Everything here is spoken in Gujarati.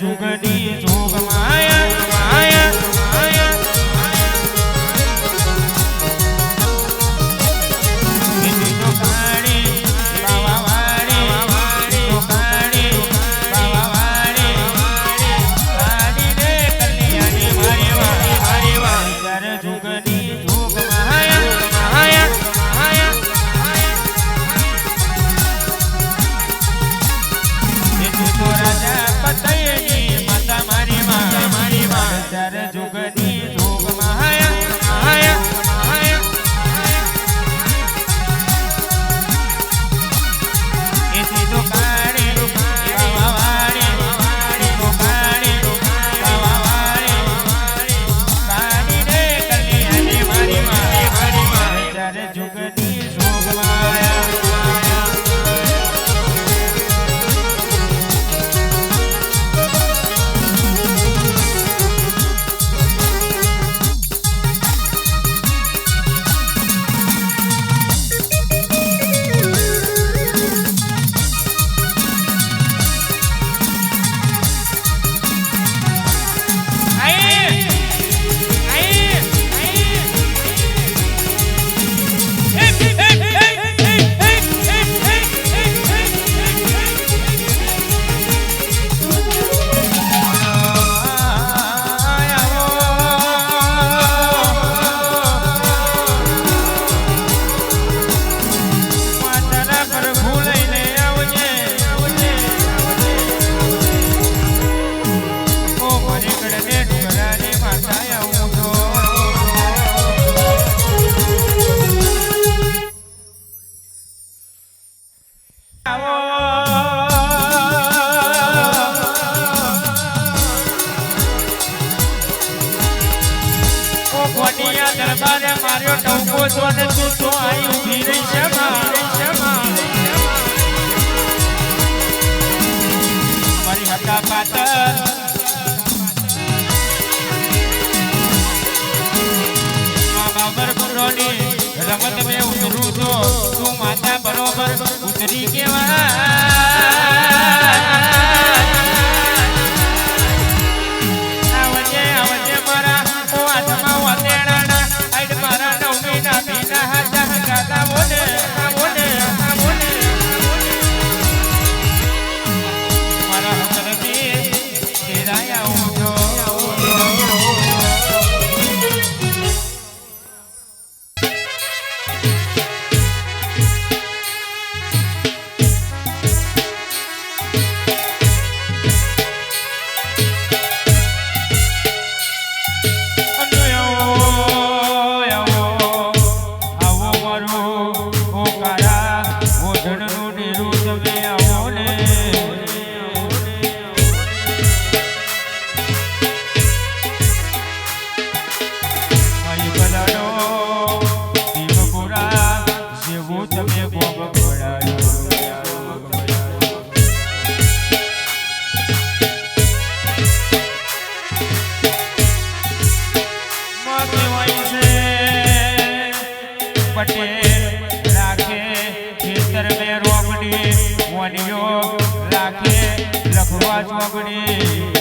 જુગની માર્યો ટંકો છો ને તું તો આઈ ઊભી રહી છે મારી છે મારી પાંચ વાગણી